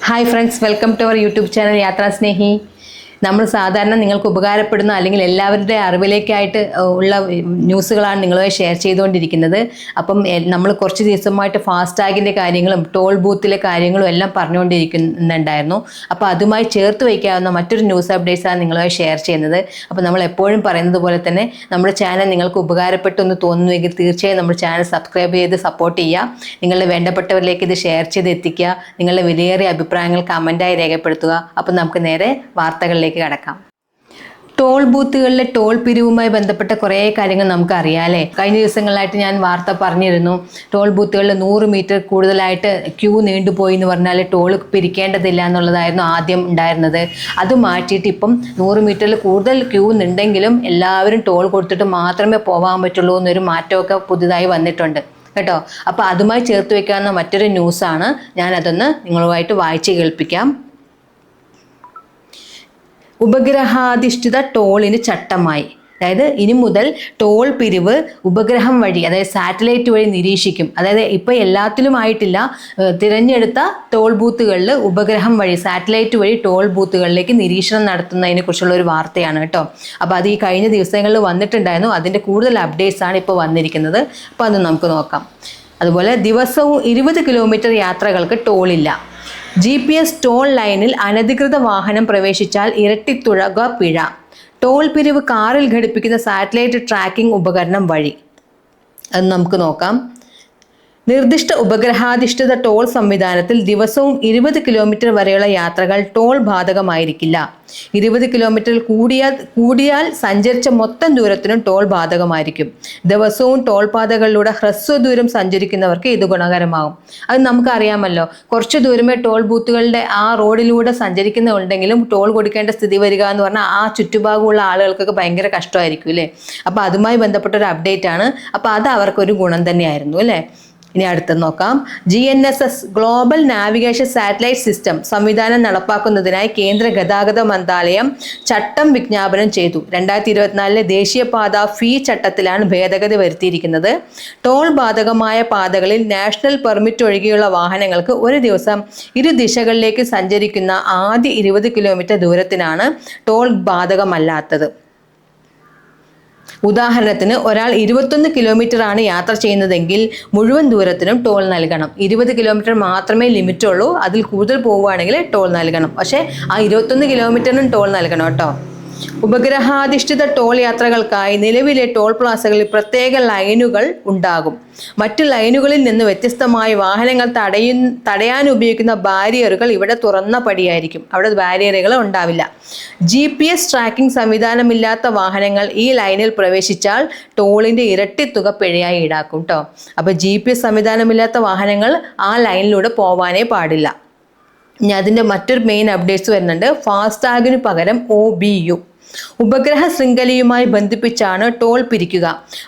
hi friends welcome to our YouTube channel Yathra Snehi നമ്മൾ സാധാരണ നിങ്ങൾക്ക് ഉപകാരപ്പെടുന്ന അല്ലെങ്കിൽ എല്ലാവരുടെ അറിവിലേക്കായിട്ട് ഉള്ള ന്യൂസുകളാണ് നിങ്ങളുമായി ഷെയർ ചെയ്തുകൊണ്ടിരിക്കുന്നത്. അപ്പം നമ്മൾ കുറച്ച് ദിവസമായിട്ട് ഫാസ്ടാഗിന്റെ കാര്യങ്ങളും ടോൾ ബൂത്തിലെ കാര്യങ്ങളും എല്ലാം പറഞ്ഞുകൊണ്ടിരിക്കുന്നുണ്ടായിരുന്നു. അപ്പോൾ അതുമായി ചേർത്ത് വയ്ക്കാവുന്ന മറ്റൊരു ന്യൂസ് അപ്ഡേറ്റ്സാണ് നിങ്ങളുമായി ഷെയർ ചെയ്യുന്നത്. അപ്പോൾ നമ്മൾ എപ്പോഴും പറയുന്നത് പോലെ തന്നെ നമ്മുടെ ചാനൽ നിങ്ങൾക്ക് ഉപകാരപ്പെട്ടെന്ന് തോന്നുന്നുവെങ്കിൽ തീർച്ചയായും നമ്മുടെ ചാനൽ സബ്സ്ക്രൈബ് ചെയ്ത് സപ്പോർട്ട് ചെയ്യുക. നിങ്ങളുടെ വേണ്ടപ്പെട്ടവരിലേക്ക് ഇത് ഷെയർ ചെയ്ത് എത്തിക്കുക. നിങ്ങളുടെ വിലയേറിയ അഭിപ്രായങ്ങൾ കമന്റായി രേഖപ്പെടുത്തുക. അപ്പോൾ നമുക്ക് നേരെ വാർത്തകളിലേക്ക് കടക്കാം. ടോൾ ബൂത്തുകളിലെ ടോൾ പിരിവുമായി ബന്ധപ്പെട്ട കുറേ കാര്യങ്ങൾ നമുക്ക് അറിയാമല്ലേ കഴിഞ്ഞ ദിവസങ്ങളിലായിട്ട് ഞാൻ വാർത്ത പറഞ്ഞിരുന്നു ടോൾ ബൂത്തുകളിൽ നൂറ് മീറ്റർ കൂടുതലായിട്ട് ക്യൂ നീണ്ടുപോയി എന്ന് പറഞ്ഞാൽ ടോൾ പിരിക്കേണ്ടതില്ല എന്നുള്ളതായിരുന്നു ആദ്യം ഉണ്ടായിരുന്നത്. അത് മാറ്റിയിട്ട് ഇപ്പം നൂറ് മീറ്ററിൽ കൂടുതൽ ക്യൂ ഉണ്ടെങ്കിലും എല്ലാവരും ടോൾ കൊടുത്തിട്ട് മാത്രമേ പോകാൻ പറ്റുള്ളൂ എന്നൊരു മാറ്റമൊക്കെ പുതുതായി വന്നിട്ടുണ്ട്. കേട്ടോ? അപ്പോൾ അതുമായി ചേർത്ത് വെക്കാവുന്ന മറ്റൊരു ന്യൂസാണ്. ഞാനതൊന്ന് നിങ്ങളുമായിട്ട് വായിച്ച് കേൾപ്പിക്കാം. ഉപഗ്രഹാധിഷ്ഠിത ടോളിന് ചട്ടമായി. അതായത് ഇനി മുതൽ ടോൾ പിരിവ് ഉപഗ്രഹം വഴി അതായത് സാറ്റലൈറ്റ് വഴി നിരീക്ഷിക്കും. അതായത് ഇപ്പോൾ എല്ലാത്തിലും ആയിട്ടില്ല. തിരഞ്ഞെടുത്ത ടോൾ ബൂത്തുകളിൽ ഉപഗ്രഹം വഴി സാറ്റലൈറ്റ് വഴി ടോൾ ബൂത്തുകളിലേക്ക് നിരീക്ഷണം നടത്തുന്നതിനെ കുറിച്ചുള്ള ഒരു വാർത്തയാണ് കേട്ടോ. അപ്പോൾ അത് ഈ കഴിഞ്ഞ ദിവസങ്ങളിൽ വന്നിട്ടുണ്ടായിരുന്നു. അതിന്റെ കൂടുതൽ അപ്ഡേറ്റ്സ് ആണ് ഇപ്പോൾ വന്നിരിക്കുന്നത്. അപ്പോൾ അത് നമുക്ക് നോക്കാം. അതുപോലെ ദിവസവും ഇരുപത് കിലോമീറ്റർ യാത്രകൾക്ക് ടോളില്ല. ജി പി എസ് ടോൾ ലൈനിൽ അനധികൃത വാഹനം പ്രവേശിച്ചാൽ ഇരട്ടിത്തുഴക പിഴ ടോൾ പിരിവ് കാറിൽ ഘടിപ്പിക്കുന്ന സാറ്റലൈറ്റ് ട്രാക്കിംഗ് ഉപകരണം വഴി. അത് നമുക്ക് നോക്കാം. നിർദ്ദിഷ്ട ഉപഗ്രഹാധിഷ്ഠിത ടോൾ സംവിധാനത്തിൽ ദിവസവും ഇരുപത് കിലോമീറ്റർ വരെയുള്ള യാത്രകൾ ടോൾ ബാധകമായിരിക്കില്ല. ഇരുപത് കിലോമീറ്റർ കൂടിയാൽ കൂടിയാൽ സഞ്ചരിച്ച മൊത്തം ദൂരത്തിനും ടോൾ ബാധകമായിരിക്കും. ദിവസവും ടോൾ പാതകളിലൂടെ ഹ്രസ്വ ദൂരം സഞ്ചരിക്കുന്നവർക്ക് ഇത് ഗുണകരമാകും. അത് നമുക്കറിയാമല്ലോ. കുറച്ച് ദൂരമേ ടോൾ ബൂത്തുകളുടെ ആ റോഡിലൂടെ സഞ്ചരിക്കുന്നുണ്ടെങ്കിലും ടോൾ കൊടുക്കേണ്ട സ്ഥിതി വരിക എന്ന് പറഞ്ഞാൽ ആ ചുറ്റുഭാഗമുള്ള ആളുകൾക്കൊക്കെ ഭയങ്കര കഷ്ടമായിരിക്കും അല്ലേ? അപ്പോൾ അതുമായി ബന്ധപ്പെട്ട ഒരു അപ്ഡേറ്റ് ആണ് അപ്പോൾ അത് അവർക്കൊരു ഗുണം തന്നെയായിരുന്നു അല്ലേ? ഇനി അടുത്ത് നോക്കാം. G N S S global navigation satellite system സംവിധാനം നടപ്പാക്കുന്നതിനായി കേന്ദ്ര ഗതാഗത മന്ത്രാലയം ചട്ടം വിജ്ഞാപനം ചെയ്തു. രണ്ടായിരത്തി ഇരുപത്തിനാലിലെ ദേശീയപാത ഫീ ചട്ടത്തിലാണ് ഭേദഗതി വരുത്തിയിരിക്കുന്നത്. ടോൾ ബാധകമായ പാതകളിൽ നാഷണൽ പെർമിറ്റ് ഒഴികെയുള്ള വാഹനങ്ങൾക്ക് ഒരു ദിവസം ഇരു ദിശകളിലേക്ക് സഞ്ചരിക്കുന്ന ആദ്യ ഇരുപത് കിലോമീറ്റർ ദൂരത്തിനാണ് ടോൾ ബാധകമല്ലാത്തത്. ഉദാഹരണത്തിന് ഒരാൾ ഇരുപത്തൊന്ന് കിലോമീറ്റർ ആണ് യാത്ര ചെയ്യുന്നതെങ്കിൽ മുഴുവൻ ദൂരത്തിനും ടോൾ നൽകണം. ഇരുപത് കിലോമീറ്റർ മാത്രമേ ലിമിറ്റുള്ളൂ അതിൽ കൂടുതൽ പോവുകയാണെങ്കിൽ ടോൾ നൽകണം. പക്ഷേ ആ ഇരുപത്തൊന്ന് കിലോമീറ്ററിനും ടോൾ നൽകണം കേട്ടോ. ഉപഗ്രഹാധിഷ്ഠിത ടോൾ യാത്രകൾക്കായി നിലവിലെ ടോൾ പ്ലാസകളിൽ പ്രത്യേക ലൈനുകൾ ഉണ്ടാകും. മറ്റ് ലൈനുകളിൽ നിന്ന് വ്യത്യസ്തമായി വാഹനങ്ങൾ തടയു തടയാൻ ഉപയോഗിക്കുന്ന ബാരിയറുകൾ ഇവിടെ തുറന്ന പടിയായിരിക്കും അവിടെ ബാരിയറുകൾ ഉണ്ടാവില്ല. ജി പി എസ് ട്രാക്കിംഗ് സംവിധാനമില്ലാത്ത വാഹനങ്ങൾ ഈ ലൈനിൽ പ്രവേശിച്ചാൽ ടോളിന്റെ ഇരട്ടി തുക പിഴയായി ഈടാക്കും കേട്ടോ അപ്പോൾ ജി പി എസ് സംവിധാനമില്ലാത്ത വാഹനങ്ങൾ ആ ലൈനിലൂടെ പോവാനേ പാടില്ല. ഇനി അതിന്റെ മറ്റൊരു മെയിൻ അപ്ഡേറ്റ്സ് വരുന്നുണ്ട്. ഫാസ്ടാഗിന് പകരം ഒ ബി യു ഉപഗ്രഹ ശൃംഖലയുമായി ബന്ധിപ്പിച്ചാണ് ടോൾ പിരിക്കുക.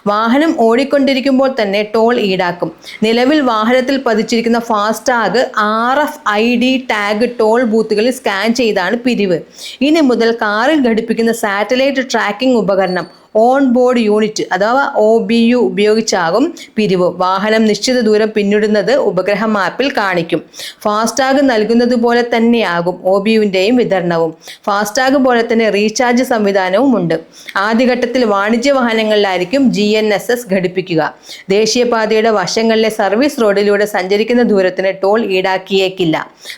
വാഹനം ഓടിക്കൊണ്ടിരിക്കുമ്പോൾ തന്നെ ടോൾ ഈടാക്കും. നിലവിൽ വാഹനത്തിൽ പതിച്ചിരിക്കുന്ന FASTag R F I D tag toll ബൂത്തുകളിൽ സ്കാൻ ചെയ്താണ് പിരിവ്. ഇനി മുതൽ കാറിൽ ഘടിപ്പിക്കുന്ന സാറ്റലൈറ്റ് ട്രാക്കിംഗ് ഉപകരണം ഓൺ ബോർഡ് യൂണിറ്റ് അഥവാ ഒ ബി യു ഉപയോഗിച്ചാകും പിരിവ്. വാഹനം നിശ്ചിത ദൂരം പിന്നിടുന്നത് ഉപഗ്രഹ മാപ്പിൽ കാണിക്കും. ഫാസ്ടാഗ് നൽകുന്നത് പോലെ തന്നെയാകും ഒ ബി യുവിന്റെയും വിതരണവും. ഫാസ്ടാഗ് പോലെ തന്നെ റീചാർജ് സംവിധാനവും ഉണ്ട് ആദ്യഘട്ടത്തിൽ വാണിജ്യ വാഹനങ്ങളിലായിരിക്കും ജി എൻ എസ് എസ് ഘടിപ്പിക്കുക. ദേശീയപാതയുടെ വശങ്ങളിലെ സർവീസ് റോഡിലൂടെ സഞ്ചരിക്കുന്ന ദൂരത്തിന് ടോൾ ഈടാക്കിയേക്കില്ല.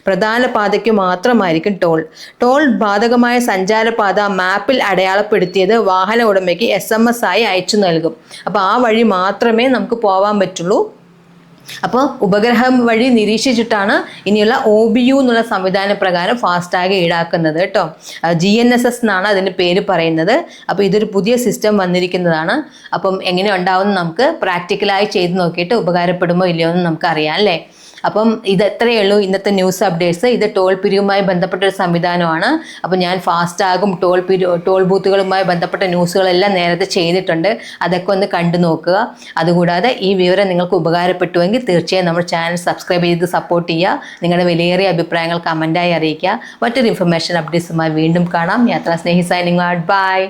പ്രധാന പാതയ്ക്ക് മാത്രമായിരിക്കും ടോൾ. ടോൾ ബാധകമായ സഞ്ചാരപാത മാപ്പിൽ അടയാളപ്പെടുത്തിയത് വാഹന ഉടമയ്ക്ക് എസ് എം എസ് ആയി അയച്ചു നൽകും. അപ്പോൾ ആ വഴി മാത്രമേ നമുക്ക് പോകാൻ പറ്റുള്ളൂ. അപ്പോൾ ഉപഗ്രഹം വഴി നിരീക്ഷിച്ചിട്ടാണ് ഇനിയുള്ള ഒ ബി യു എന്നുള്ള സംവിധാന പ്രകാരം ഫാസ്ടാഗ് ഈടാക്കുന്നത് കേട്ടോ. ജി എൻ എസ് എസ് എന്നാണ് അതിന്റെ പേര് പറയുന്നത്. അപ്പോൾ ഇതൊരു പുതിയ സിസ്റ്റം വന്നിരിക്കുന്നതാണ്. അപ്പം എങ്ങനെ ഉണ്ടാവും നമുക്ക് പ്രാക്ടിക്കലായി ചെയ്ത് നോക്കിയിട്ട് ഉപകാരപ്പെടുമോ ഇല്ലയോ എന്ന് നമുക്ക് അറിയാം അല്ലേ? അപ്പം ഇത് എത്രയേ ഉള്ളൂ ഇന്നത്തെ ന്യൂസ് അപ്ഡേറ്റ്സ്. ഇത് ടോൾ പിരിവുമായി ബന്ധപ്പെട്ട ഒരു സംവിധാനമാണ്. അപ്പം ഞാൻ ഫാസ്റ്റാഗും ടോൾ പിരി ടോൾ ബൂത്തുകളുമായി ബന്ധപ്പെട്ട ന്യൂസുകളെല്ലാം നേരത്തെ ചെയ്തിട്ടുണ്ട്. അതൊക്കെ ഒന്ന് കണ്ടു നോക്കുക. അതുകൂടാതെ ഈ വിവരം നിങ്ങൾക്ക് ഉപകാരപ്പെട്ടുവെങ്കിൽ തീർച്ചയായും നമ്മുടെ ചാനൽ സബ്സ്ക്രൈബ് ചെയ്ത് സപ്പോർട്ട് ചെയ്യുക. നിങ്ങളുടെ വിലയേറിയ അഭിപ്രായങ്ങൾ കമന്റായി അറിയിക്കുക. മറ്റൊരു ഇൻഫർമേഷൻ അപ്ഡേറ്റ്സുമായി വീണ്ടും കാണാം. യാത്രാ സ്നേഹി സൈനിങ് ഔട്ട് ബൈ